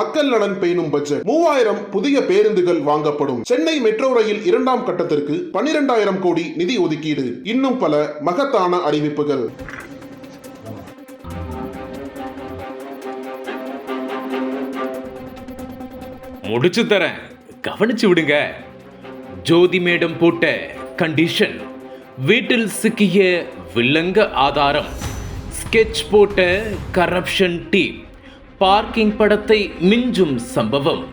மக்கள் நலன் பேணும் பட்ஜெட் மூவாயிரம் புதிய பேருந்துகள் வாங்கப்படும். சென்னை மெட்ரோ ரயில் இரண்டாம் கட்டத்திற்கு பனிரெண்டாயிரம் கோடி நிதி ஒதுக்கீடு. இன்னும் பல மகத்தான அறிவிப்புகள். முடிச்சு தரேன். கவனிச்சு விடுங்க. ஜோதி மேடம் போட்ட கண்டிஷன் வீட்டில் சிக்கிய வில்லங்க ஆதாரம். ஸ்கெட்ச் போட்ட கரப்ஷன் டீம் பார்க்கிங் படத்தை மிஞ்சும் சம்பவம்.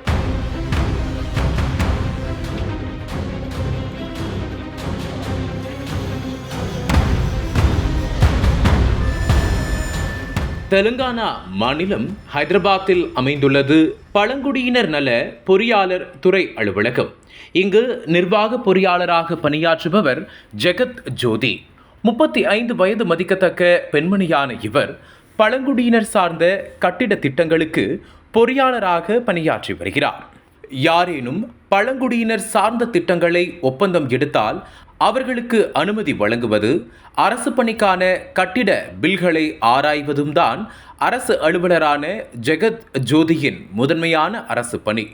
தெலுங்கானா மாநிலம் ஹைதராபாத்தில் அமைந்துள்ளது பழங்குடியினர் நல பொறியாளர் துறை அலுவலகம். இங்கு நிர்வாக பொறியாளராக பணியாற்றுபவர் ஜெகத் ஜோதி. முப்பத்தி ஐந்து வயது மதிக்கத்தக்க பெண்மணியான இவர் பழங்குடியினர் சார்ந்த கட்டிட திட்டங்களுக்கு பொறியாளராக பணியாற்றி வருகிறார். யாரேனும் பழங்குடியினர் சார்ந்த திட்டங்களை ஒப்பந்தம் எடுத்தால் அவர்களுக்கு அனுமதி வழங்குவது அரசு பணிக்கான கட்டிட பில்களை ஆராய்வதும் தான் அரசு அலுவலரான ஜெகத் ஜோதியின் முதன்மையான அரசு பணி.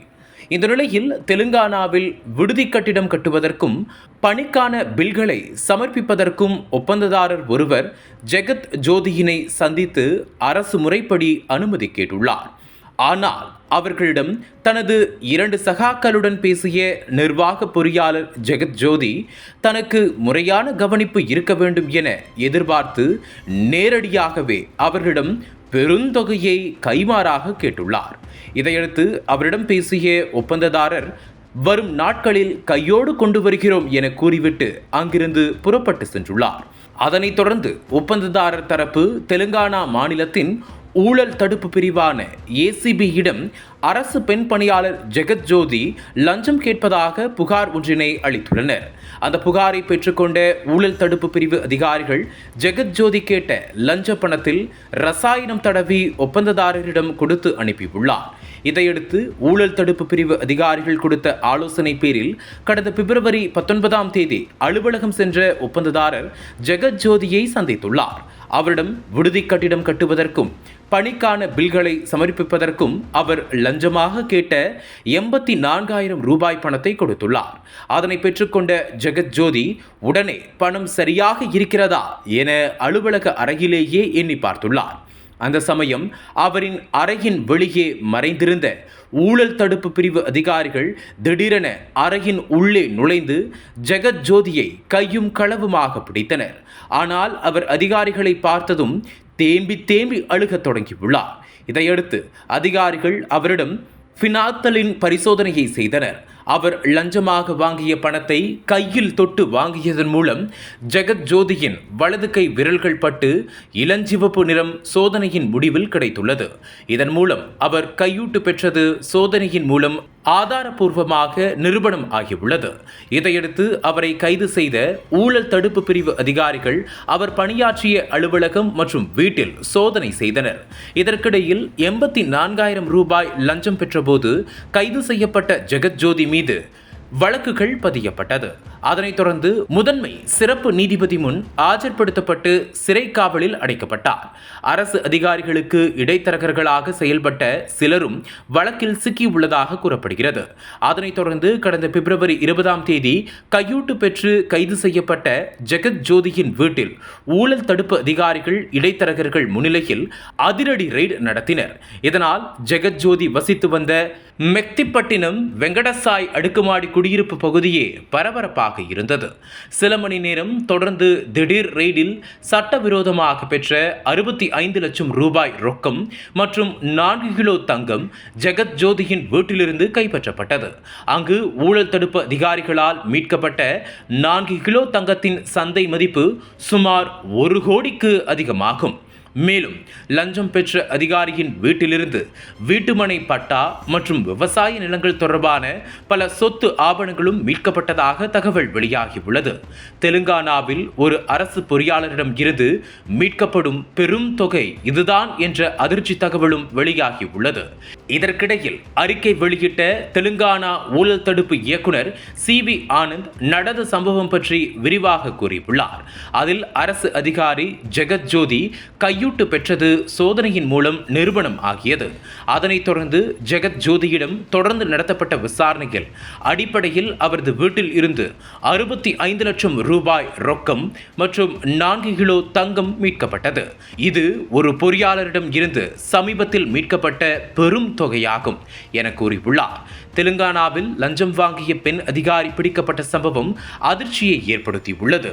இந்த நிலையில் தெலுங்கானாவில் விடுதி கட்டிடம் கட்டுவதற்கும் பணிக்கான பில்களை சமர்ப்பிப்பதற்கும் ஒப்பந்ததாரர் ஒருவர் ஜெகத் ஜோதியினை சந்தித்து அரசு முறைப்படி அனுமதி கேட்டுள்ளார். ஆனால் அவர்களிடம் தனது இரண்டு சகாக்களுடன் பேசிய நிர்வாக பொறியாளர் ஜெகத் ஜோதி தனக்கு முறையான கவனிப்பு இருக்க வேண்டும் என எதிர்பார்த்து நேரடியாகவே அவர்களிடம் பெருந்தொகையை கைமாறாக கேட்டுள்ளார். இதையடுத்து அவரிடம் பேசிய ஒப்பந்ததாரர் வரும் நாட்களில் கையோடு கொண்டு வருகிறோம் என கூறிவிட்டு அங்கிருந்து புறப்பட்டு சென்றுள்ளார். அதனைத் தொடர்ந்து ஒப்பந்ததாரர் தரப்பு தெலுங்கானா மாநிலத்தின் ஊழல் தடுப்பு பிரிவான ஏசிபியிடம் அரசு பெண் பணியாளர் ஜெகத் ஜோதி லஞ்சம் கேட்பதாக புகார் ஒன்றினை அளித்துள்ளனர். அந்த புகாரை பெற்றுக்கொண்ட ஊழல் தடுப்பு பிரிவு அதிகாரிகள் ஜெகத் ஜோதி கேட்ட லஞ்ச பணத்தில் ரசாயனம் தடவி ஒப்பந்ததாரரிடம் கொடுத்து அனுப்பியுள்ளார். இதையடுத்து ஊழல் தடுப்பு பிரிவு அதிகாரிகள் கொடுத்த ஆலோசனை பேரில் கடந்த பிப்ரவரி பத்தொன்பதாம் தேதி அலுவலகம் சென்ற ஒப்பந்ததாரர் ஜெகத் ஜோதியை சந்தித்துள்ளார். அவரிடம் விடுதி கட்டிடம் கட்டுவதற்கும் பணிக்கான பில்களை சமர்ப்பிப்பதற்கும் அவர் லஞ்சமாக கேட்ட எண்பத்தி நான்காயிரம் ரூபாய் பணத்தை கொடுத்துள்ளார். அதனை பெற்றுக்கொண்ட ஜெகத் ஜோதி உடனே பணம் சரியாக இருக்கிறதா? என அலுவலக அறையிலேயே எண்ணி பார்த்துள்ளார். அந்த சமயம் அவரின் அறையின் வெளியே மறைந்திருந்த ஊழல் தடுப்பு பிரிவு அதிகாரிகள் திடீரென அறையின் உள்ளே நுழைந்து ஜெகத் ஜோதியை கையும் களவுமாக பிடித்தனர். ஆனால் அவர் அதிகாரிகளை பார்த்ததும் தேம்பி தேம்பி அழுகத் தொடங்கியுள்ளார். இதையடுத்து அதிகாரிகள் அவரிடம் ஃபினாத்தலின் பரிசோதனையை செய்தனர். அவர் லஞ்சமாக வாங்கிய பணத்தை கையில் தொட்டு வாங்கியதன் மூலம் ஜெகத் ஜோதியின் வலது கை விரல்கள் பட்டு இளஞ்சிவப்பு நிறம் சோதனையின் முடிவில் கிடைத்துள்ளது. இதன் மூலம் அவர் கையூட்டு பெற்றது சோதனையின் மூலம் ஆதாரபூர்வமாக நிரூபணம் ஆகியுள்ளது. இதையடுத்து அவரை கைது செய்த ஊழல் தடுப்பு பிரிவு அதிகாரிகள் அவர் பணியாற்றிய அலுவலகம் மற்றும் வீட்டில் சோதனை செய்தனர். இதற்கிடையில் எண்பத்தி நான்காயிரம் ரூபாய் லஞ்சம் பெற்றபோது கைது செய்யப்பட்ட ஜெகத்ஜோதி மீது வழக்குகள் பதியப்பட்டது. அதனைத் தொடர்ந்து முதன்மை சிறப்பு நீதிபதி முன் ஆஜர்படுத்தப்பட்டு சிறை காவலில் அடைக்கப்பட்டார். அரசு அதிகாரிகளுக்கு இடைத்தரகர்களாக செயல்பட்ட சிலரும் வழக்கில் சிக்கியுள்ளதாக கூறப்படுகிறது. அதனைத் தொடர்ந்து கடந்த பிப்ரவரி இருபதாம் தேதி கையூட்டு பெற்று கைது செய்யப்பட்ட ஜெகத் ஜோதியின் வீட்டில் ஊழல் தடுப்பு அதிகாரிகள் இடைத்தரகர்கள் முன்னிலையில் அதிரடி ரெய்டு நடத்தினர். இதனால் ஜெகத் ஜோதி வசித்து வந்த மெக்திப்பட்டினம் வெங்கடசாய் அடுக்குமாடி குடியிருப்பு பகுதியே பரபரப்பாக இருந்தது. சில மணி நேரம் தொடர்ந்து திடீர் ரெய்டில் சட்டவிரோதமாக பெற்ற அறுபத்தி ஐந்து லட்சம் ரூபாய் ரொக்கம் மற்றும் நான்கு கிலோ தங்கம் ஜெகத் ஜோதியின் வீட்டிலிருந்து கைப்பற்றப்பட்டது. அங்கு ஊழல் தடுப்பு அதிகாரிகளால் மீட்கப்பட்ட நான்கு கிலோ தங்கத்தின் சந்தை மதிப்பு சுமார் ஒரு கோடிக்கு அதிகமாகும். மேலும் லஞ்சம் பெற்ற அதிகாரியின் வீட்டிலிருந்து வீட்டுமனை பட்டா மற்றும் விவசாய நிலங்கள் தொடர்பான பல சொத்து ஆவணங்களும் மீட்கப்பட்டதாக தகவல் வெளியாகியுள்ளது. தெலுங்கானாவில் ஒரு அரசு பொறியாளரிடம் இருந்து மீட்கப்படும் பெரும் தொகை இதுதான் என்ற அதிர்ச்சி தகவலும் வெளியாகியுள்ளது. இதற்கிடையில் அறிக்கை வெளியிட்ட தெலுங்கானா ஊழல் தடுப்பு இயக்குனர் சி வி ஆனந்த் நடந்த சம்பவம் பற்றி விரிவாக கூறியுள்ளார். அதில் அரசு அதிகாரி ஜெகத் ஜோதி கையு கையூட்டு பெற்றது சோதனையின் மூலம் நிறுவனம் ஆகியது. அதனைத் தொடர்ந்து ஜெகத் ஜோதியிடம் தொடர்ந்து நடத்தப்பட்ட விசாரணையில் அடிப்படையில் அவரது வீட்டில் இருந்து அறுபத்தி ஐந்து லட்சம் ரூபாய் ரொக்கம் மற்றும் நான்கு கிலோ தங்கம் மீட்கப்பட்டது. இது ஒரு பொறியாளரிடம் இருந்து சமீபத்தில் மீட்கப்பட்ட பெரும் தொகையாகும் என கூறியுள்ளார். தெலுங்கானாவில் லஞ்சம் வாங்கிய பெண் அதிகாரி பிடிக்கப்பட்ட சம்பவம் அதிர்ச்சியை ஏற்படுத்தியுள்ளது.